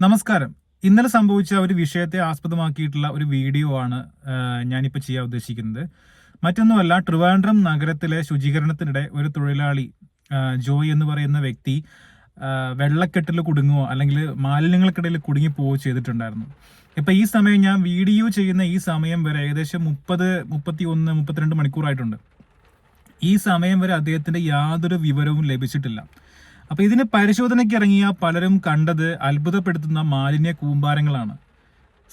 നമസ്കാരം. ഇന്നലെ സംഭവിച്ച ഒരു വിഷയത്തെ ആസ്പദമാക്കിയിട്ടുള്ള ഒരു വീഡിയോ ആണ് ഞാനിപ്പോൾ ചെയ്യാൻ ഉദ്ദേശിക്കുന്നത്. മറ്റൊന്നുമല്ല ട്രിവാൻഡ്രം നഗരത്തിലെ ശുചീകരണത്തിനിടെ ഒരു തൊഴിലാളി ജോയ് എന്ന് പറയുന്ന വ്യക്തി വെള്ളക്കെട്ടിൽ കുടുങ്ങുകയോ അല്ലെങ്കിൽ മാലിന്യങ്ങൾക്കിടയിൽ കുടുങ്ങി പോവുകയോ ചെയ്തിട്ടുണ്ടായിരുന്നു. ഇപ്പൊ ഈ സമയം ഞാൻ വീഡിയോ ചെയ്യുന്ന ഈ സമയം വരെ ഏകദേശം മുപ്പത് മുപ്പത്തി ഒന്ന് മുപ്പത്തിരണ്ട് മണിക്കൂറായിട്ടുണ്ട്. ഈ സമയം വരെ അദ്ദേഹത്തിന്റെ യാതൊരു വിവരവും ലഭിച്ചിട്ടില്ല. അപ്പൊ ഇതിന് പരിശോധനയ്ക്ക് ഇറങ്ങിയ പലരും കണ്ടത് അത്ഭുതപ്പെടുത്തുന്ന മാലിന്യ കൂമ്പാരങ്ങളാണ്.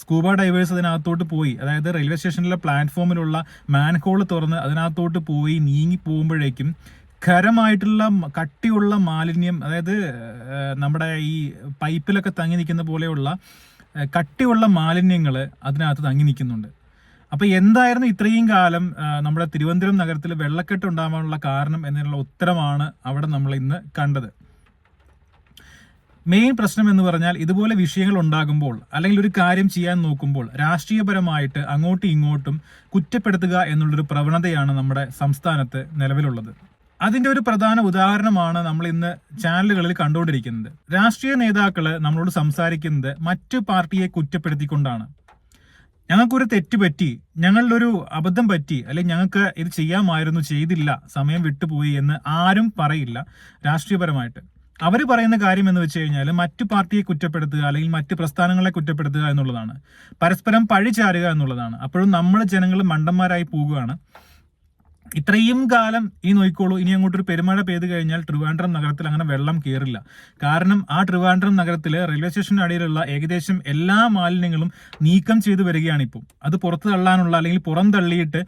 സ്കൂബ ഡൈവേഴ്സ് അതിനകത്തോട്ട് പോയി. അതായത് റെയിൽവേ സ്റ്റേഷനിലെ പ്ലാറ്റ്ഫോമിലുള്ള മാൻഹോൾ തുറന്ന് അതിനകത്തോട്ട് പോയി നീങ്ങി പോകുമ്പോഴേക്കും ഖരമായിട്ടുള്ള കട്ടിയുള്ള മാലിന്യം അതായത് നമ്മുടെ ഈ പൈപ്പിലൊക്കെ തങ്ങി നിൽക്കുന്ന പോലെയുള്ള കട്ടിയുള്ള മാലിന്യങ്ങൾ അതിനകത്ത് തങ്ങി നിൽക്കുന്നുണ്ട്. അപ്പോൾ എന്തായിരുന്നു ഇത്രയും കാലം നമ്മുടെ തിരുവനന്തപുരം നഗരത്തിൽ വെള്ളക്കെട്ട് ഉണ്ടാകാനുള്ള കാരണം എന്നതിനുള്ള ഉത്തരമാണ് അവിടെ നമ്മൾ ഇന്ന് കണ്ടത്. മെയിൻ പ്രശ്നം എന്ന് പറഞ്ഞാൽ ഇതുപോലെ വിഷയങ്ങൾ ഉണ്ടാകുമ്പോൾ അല്ലെങ്കിൽ ഒരു കാര്യം ചെയ്യാൻ നോക്കുമ്പോൾ രാഷ്ട്രീയപരമായിട്ട് അങ്ങോട്ടും ഇങ്ങോട്ടും കുറ്റപ്പെടുത്തുക എന്നുള്ളൊരു പ്രവണതയാണ് നമ്മുടെ സംസ്ഥാനത്ത് നിലവിലുള്ളത്. അതിന്റെ ഒരു പ്രധാന ഉദാഹരണമാണ് നമ്മൾ ഇന്ന് ചാനലുകളിൽ കണ്ടുകൊണ്ടിരിക്കുന്നത്. രാഷ്ട്രീയ നേതാക്കൾ നമ്മളോട് സംസാരിക്കുന്നത് മറ്റു പാർട്ടിയെ കുറ്റപ്പെടുത്തിക്കൊണ്ടാണ്. ഞങ്ങൾക്കൊരു തെറ്റ് പറ്റി ഞങ്ങളുടെ ഒരു അബദ്ധം പറ്റി അല്ലെങ്കിൽ ഞങ്ങൾക്ക് ഇത് ചെയ്യാമായിരുന്നു ചെയ്തില്ല സമയം വിട്ടുപോയി എന്ന് ആരും പറയില്ല രാഷ്ട്രീയപരമായിട്ട്. അവർ പറയുന്ന കാര്യം എന്ന് വെച്ച് കഴിഞ്ഞാൽ മറ്റു പാർട്ടിയെ കുറ്റപ്പെടുത്തുക അല്ലെങ്കിൽ മറ്റ് പ്രസ്ഥാനങ്ങളെ കുറ്റപ്പെടുത്തുക എന്നുള്ളതാണ്. പരസ്പരം പഴി ചാരുക എന്നുള്ളതാണ്. അപ്പോഴും നമ്മൾ ജനങ്ങൾ മണ്ടന്മാരായി പോവുകയാണ് ഇത്രയും കാലം ഈ നോയിക്കോളൂ ഇനി അങ്ങോട്ടൊരു പെരുമഴ പെയ്ത് കഴിഞ്ഞാൽ ട്രിവാൻഡ്രം നഗരത്തിൽ അങ്ങനെ വെള്ളം കയറില്ല കാരണം ആ ട്രിവാൻഡ്രം നഗരത്തിൽ റെയിൽവേ സ്റ്റേഷന്റെ അടിയിലുള്ള ഏകദേശം എല്ലാ മാലിന്യങ്ങളും നീക്കം ചെയ്തു വരികയാണ് ഇപ്പം അത് പുറത്തു തള്ളാനുള്ള അല്ലെങ്കിൽ പുറം തള്ളിയിട്ട്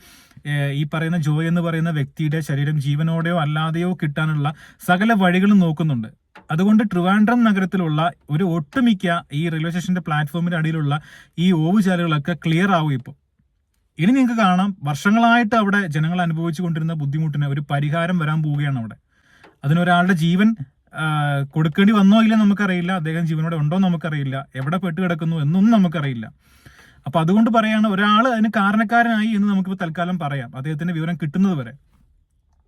ഈ പറയുന്ന ജോയ് എന്ന് പറയുന്ന വ്യക്തിയുടെ ശരീരം ജീവനോടെയോ അല്ലാതെയോ കിട്ടാനുള്ള സകല വഴികളും നോക്കുന്നുണ്ട്. അതുകൊണ്ട് ട്രിവാൻഡ്രം നഗരത്തിലുള്ള ഒരു ഒട്ടുമിക്ക ഈ റെയിൽവേ സ്റ്റേഷന്റെ പ്ലാറ്റ്ഫോമിന്റെ അടിയിലുള്ള ഈ ഓവുചാലുകളൊക്കെ ക്ലിയർ ആവും ഇപ്പോൾ ഇനി നിങ്ങൾക്ക് കാണാം വർഷങ്ങളായിട്ട് അവിടെ ജനങ്ങൾ അനുഭവിച്ചു കൊണ്ടിരുന്ന ബുദ്ധിമുട്ടിന് ഒരു പരിഹാരം വരാൻ പോവുകയാണ് അവിടെ. അതിനൊരാളുടെ ജീവൻ കൊടുക്കേണ്ടി വന്നോ ഇല്ല നമുക്കറിയില്ല. അദ്ദേഹം ജീവനോടെ ഉണ്ടോ നമുക്കറിയില്ല. എവിടെ പെട്ട് കിടക്കുന്നു എന്നൊന്നും നമുക്കറിയില്ല. അപ്പൊ അതുകൊണ്ട് പറയാണ് ഒരാൾ അതിന് കാരണക്കാരനായി എന്ന് നമുക്കിപ്പോൾ തൽക്കാലം പറയാം. അദ്ദേഹത്തിന്റെ വിവരം കിട്ടുന്നത് വരെ.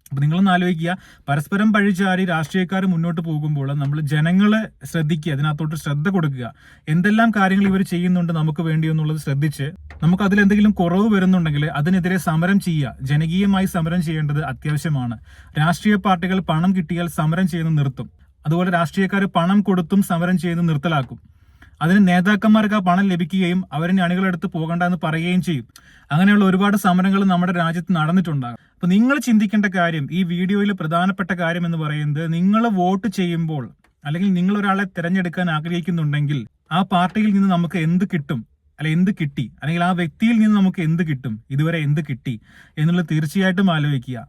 അപ്പൊ നിങ്ങളൊന്ന് ആലോചിക്കുക. പരസ്പരം പഴിച്ചാരി രാഷ്ട്രീയക്കാർ മുന്നോട്ട് പോകുമ്പോൾ നമ്മൾ ജനങ്ങളെ ശ്രദ്ധിക്കുക അതിനകത്തോട്ട് ശ്രദ്ധ കൊടുക്കുക. എന്തെല്ലാം കാര്യങ്ങൾ ഇവർ ചെയ്യുന്നുണ്ട് നമുക്ക് വേണ്ടി എന്നുള്ളത് ശ്രദ്ധിച്ച് നമുക്ക് അതിൽ എന്തെങ്കിലും കുറവ് വരുന്നുണ്ടെങ്കിൽ അതിനെതിരെ സമരം ചെയ്യുക. ജനകീയമായി സമരം ചെയ്യേണ്ടത് അത്യാവശ്യമാണ്. രാഷ്ട്രീയ പാർട്ടികൾ പണം കിട്ടിയാൽ സമരം ചെയ്യുന്നത് നിർത്തും. അതുപോലെ രാഷ്ട്രീയക്കാർ പണം കൊടുത്തും സമരം ചെയ്യുന്നത് നിർത്തലാക്കും. അതിന് നേതാക്കന്മാർക്ക് ആ പണം ലഭിക്കുകയും അവരിനെ അണികളെടുത്ത് പോകണ്ട എന്ന് പറയുകയും ചെയ്യും. അങ്ങനെയുള്ള ഒരുപാട് സമരങ്ങൾ നമ്മുടെ രാജ്യത്ത് നടന്നിട്ടുണ്ടാകും അപ്പൊ നിങ്ങൾ ചിന്തിക്കേണ്ട കാര്യം ഈ വീഡിയോയിൽ പ്രധാനപ്പെട്ട കാര്യം എന്ന് പറയുന്നത് നിങ്ങൾ വോട്ട് ചെയ്യുമ്പോൾ അല്ലെങ്കിൽ നിങ്ങൾ ഒരാളെ തിരഞ്ഞെടുക്കാൻ ആഗ്രഹിക്കുന്നുണ്ടെങ്കിൽ ആ പാർട്ടിയിൽ നിന്ന് നമുക്ക് എന്ത് കിട്ടും? അല്ലെ എന്ത് കിട്ടി? അല്ലെങ്കിൽ ആ വ്യക്തിയിൽ നിന്ന് നമുക്ക് എന്ത് കിട്ടും? ഇതുവരെ എന്ത് കിട്ടി? എന്നുള്ളത് തീർച്ചയായിട്ടും ആലോചിക്കുക.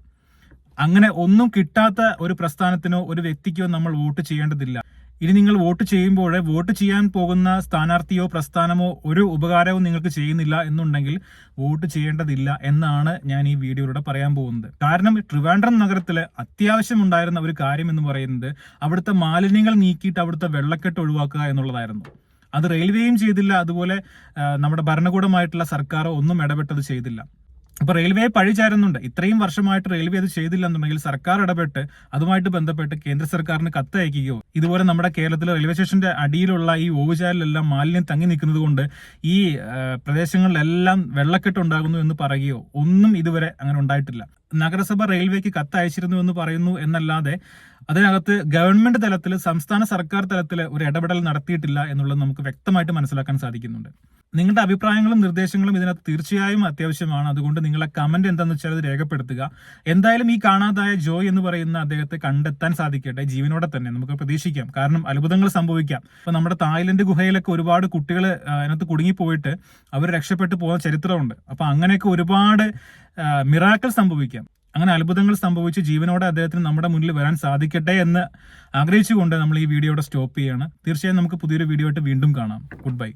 അങ്ങനെ ഒന്നും കിട്ടാത്ത ഒരു പ്രസ്ഥാനത്തിനോ ഒരു വ്യക്തിക്കോ നമ്മൾ വോട്ട് ചെയ്യേണ്ടതില്ല. ഇനി നിങ്ങൾ വോട്ട് ചെയ്യുമ്പോൾ വോട്ട് ചെയ്യാൻ പോകുന്ന സ്ഥാനാർത്ഥിയോ പ്രസ്ഥാനമോ ഒരു ഉപകാരവും നിങ്ങൾക്ക് ചെയ്യുന്നില്ല എന്നുണ്ടെങ്കിൽ വോട്ട് ചെയ്യേണ്ടതില്ല എന്നാണ് ഞാൻ ഈ വീഡിയോയിലൂടെ പറയാൻ പോകുന്നത്. കാരണം ട്രിവാൻഡ്രം നഗരത്തിൽ അത്യാവശ്യം ഉണ്ടായിരുന്ന ഒരു കാര്യം എന്ന് പറയുന്നത് അവിടുത്തെ മാലിന്യങ്ങൾ നീക്കിയിട്ട് അവിടുത്തെ വെള്ളക്കെട്ട് ഒഴിവാക്കുക എന്നുള്ളതായിരുന്നു. അത് റെയിൽവേയും ചെയ്തില്ല അതുപോലെ നമ്മുടെ ഭരണകൂടമായിട്ടുള്ള സർക്കാരോ ഒന്നും ഇടപെട്ടത് ചെയ്തില്ല. അപ്പൊ റെയിൽവേ പഴി ചാരുന്നുണ്ട്. ഇത്രയും വർഷമായിട്ട് റെയിൽവേ അത് ചെയ്തില്ല എന്നുണ്ടെങ്കിൽ സർക്കാർ ഇടപെട്ട് അതുമായിട്ട് ബന്ധപ്പെട്ട് കേന്ദ്ര സർക്കാരിന് കത്തയക്കുകയോ ഇതുപോലെ നമ്മുടെ കേരളത്തിലെ റെയിൽവേ സ്റ്റേഷന്റെ അടിയിലുള്ള ഈ ഓവുചാലിലെല്ലാം മാലിന്യം തങ്ങി നിൽക്കുന്നത് കൊണ്ട് ഈ പ്രദേശങ്ങളിലെല്ലാം വെള്ളക്കെട്ട് ഉണ്ടാകുന്നു എന്ന് പറയുകയോ ഒന്നും ഇതുവരെ അങ്ങനെ ഉണ്ടായിട്ടില്ല. നഗരസഭ റെയിൽവേക്ക് കത്തയച്ചിരുന്നു എന്ന് പറയുന്നു എന്നല്ലാതെ അതിനകത്ത് ഗവൺമെന്റ് തലത്തിൽ സംസ്ഥാന സർക്കാർ തലത്തിൽ ഒരു ഇടപെടൽ നടത്തിയിട്ടില്ല എന്നുള്ളത് നമുക്ക് വ്യക്തമായിട്ട് മനസ്സിലാക്കാൻ സാധിക്കുന്നുണ്ട്. നിങ്ങളുടെ അഭിപ്രായങ്ങളും നിർദ്ദേശങ്ങളും ഇതിനകത്ത് തീർച്ചയായും അത്യാവശ്യമാണ്. അതുകൊണ്ട് നിങ്ങളെ കമന്റ് എന്താണെന്ന് വെച്ചാൽ അത് രേഖപ്പെടുത്തുക. എന്തായാലും ഈ കാണാതായ ജോയ് എന്ന് പറയുന്ന അദ്ദേഹത്തെ കണ്ടെത്താൻ സാധിക്കട്ടെ. ജീവനോടെ തന്നെ നമുക്ക് പ്രതീക്ഷിക്കാം. കാരണം അത്ഭുതങ്ങൾ സംഭവിക്കാം. ഇപ്പൊ നമ്മുടെ തായ്ലൻഡ് ഗുഹയിലൊക്കെ ഒരുപാട് കുട്ടികൾ അതിനകത്ത് കുടുങ്ങിപ്പോയിട്ട് അവർ രക്ഷപ്പെട്ട് പോകുന്ന ചരിത്രമുണ്ട്. അപ്പൊ അങ്ങനെയൊക്കെ ഒരുപാട് മിറാക്കൾ സംഭവിക്കാം. അങ്ങനെ അത്ഭുതങ്ങൾ സംഭവിച്ച് ജീവനോടെ അദ്ദേഹത്തിന് നമ്മുടെ മുന്നിൽ വരാൻ സാധിക്കട്ടെ എന്ന് ആഗ്രഹിച്ചുകൊണ്ട് നമ്മൾ ഈ വീഡിയോയുടെ സ്റ്റോപ്പ് ചെയ്യാണ്. തീർച്ചയായും നമുക്ക് പുതിയൊരു വീഡിയോ ആയിട്ട് വീണ്ടും കാണാം. Good bye